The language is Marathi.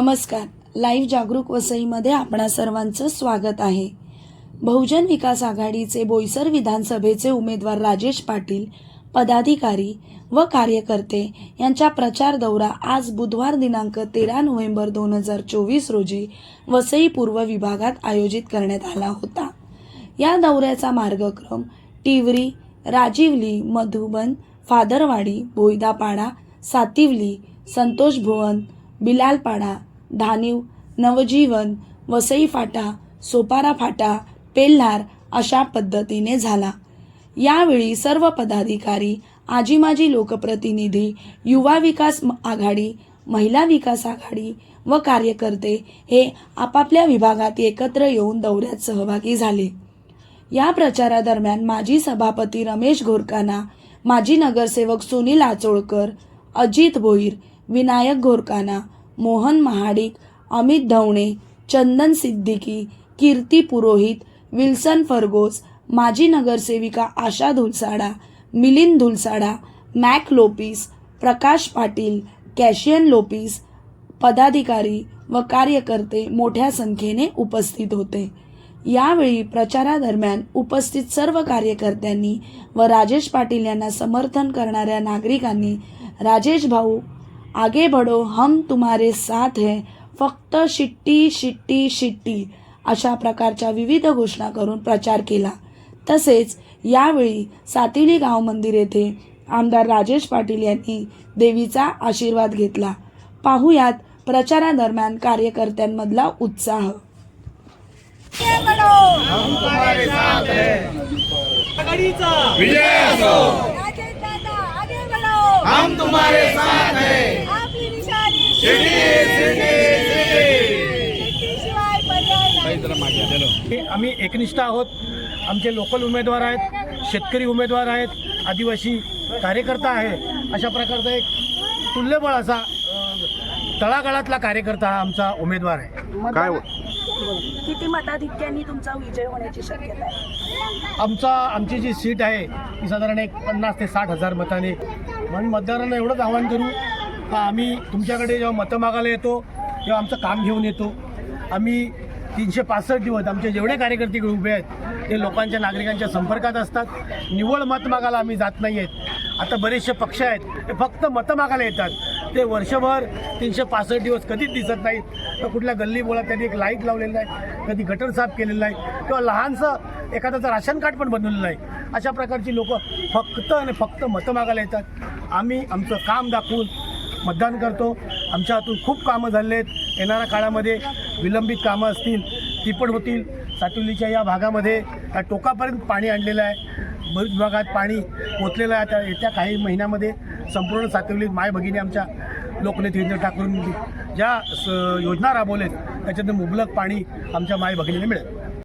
नमस्कार. लाईव्ह जागरूक वसईमध्ये आपणा सर्वांचं स्वागत आहे. बहुजन विकास आघाडीचे बोईसर विधानसभेचे उमेदवार राजेश पाटील पदाधिकारी व कार्यकर्ते यांचा प्रचार दौरा आज बुधवार दिनांक तेरा नोव्हेंबर दोन हजार चोवीस रोजी वसई पूर्व विभागात आयोजित करण्यात आला होता. या दौऱ्याचा मार्गक्रम टिवरी राजीवली मधुबन फादरवाडी बोईदापाडा सातिवली संतोष भुवन बिलालपाडा धानीव नवजीवन वसई फाटा सोपारा फाटा पेल्हार अशा पद्धतीने झाला. यावेळी सर्व पदाधिकारी आजी माजी लोकप्रतिनिधी युवा विकास आघाडी महिला विकास आघाडी व कार्यकर्ते हे आपापल्या विभागात एकत्र येऊन दौऱ्यात सहभागी झाले. या प्रचारादरम्यान माजी सभापती रमेश घोरकाना माजी नगरसेवक सुनील आचोळकर अजित भोईर विनायक घोरकाना मोहन महाडिक अमित धवणे चंदन सिद्दीकी कीर्ती पुरोहित विल्सन फर्गोस माजी नगरसेविका Asha Dhulsada Milind Dhulsada Mac Lopes Prakash Patil Cassian Lopes पदाधिकारी व कार्यकर्ते मोठ्या संख्येने उपस्थित होते. यावेळी प्रचारादरम्यान उपस्थित सर्व कार्यकर्त्यांनी व राजेश पाटील यांना समर्थन करणाऱ्या नागरिकांनी राजेश भाऊ आगे बढो हम तुम्हारे साथ है। फक्त शिट्टी शिट्टी शिट्टी अशा प्रकारच्या विविध घोषणा करून प्रचार केला. तसेच यावेळी सातिली गाव मंदिर येथे आमदार राजेश पाटील यांनी देवीचा आशीर्वाद घेतला. पाहुयात प्रचारादरम्यान कार्यकर्त्यांमधला उत्साह. विजय हम तुम्हारे साथ हैं। हे आम्ही एकनिष्ठ आहोत. आमचे लोकल उमेदवार आहेत शेतकरी उमेदवार आहेत आदिवासी कार्यकर्ता आहे. अशा प्रकारचा एक तुल्यबळ असा तळागाळातला कार्यकर्ता हा आमचा उमेदवार आहे. काय किती मताधिक्यांनी तुमचा विजय होण्याची शक्यता आहे? आमचा आमची जी सीट आहे ती साधारण एक पन्नास ते साठ हजार मताने. म्हणून मतदारांना एवढंच आवाहन करू का आम्ही तुमच्याकडे जेव्हा मतं मागायला येतो तेव्हा आमचं काम घेऊन येतो. आम्ही तीनशे पासष्ट दिवस आमचे जेवढे कार्यकर्ते उभे आहेत ते लोकांच्या नागरिकांच्या संपर्कात असतात. निव्वळ मत मागायला आम्ही जात नाही आहेत. आता बरेचसे पक्ष आहेत ते फक्त मतं मागायला येतात. ते वर्षभर तीनशे पासष्ट दिवस कधीच दिसत नाहीत. तर कुठल्या गल्ली बोला त्यांनी एक लाइट लावलेलं नाही कधी गटर साफ केलेलं नाही किंवा लहानसं एखाद्याचं राशन कार्ड पण बनवलेलं नाही. अशा प्रकारची लोक फक्त आणि फक्त मतं मागायला येतात. आम्ही आमचं काम दाखवून मतदान करतो. आमच्या हातून खूप कामं झाले आहेत येणाऱ्या काळामध्ये विलंबित कामं असतील ती पण होतील. सातुलीच्या या भागामध्ये टोकापर्यंत पाणी आणलेलं आहे. बरीच विभागात पाणी पोचलेलं आहे. आता येत्या काही महिन्यामध्ये संपूर्ण सातवली माय भगिनी आमच्या लोकनेते योजना ठाकूर ज्या स- योजना आहेत त्याच्यातून मुबलक पाणी आमच्या माय भगिनीने मिळेल.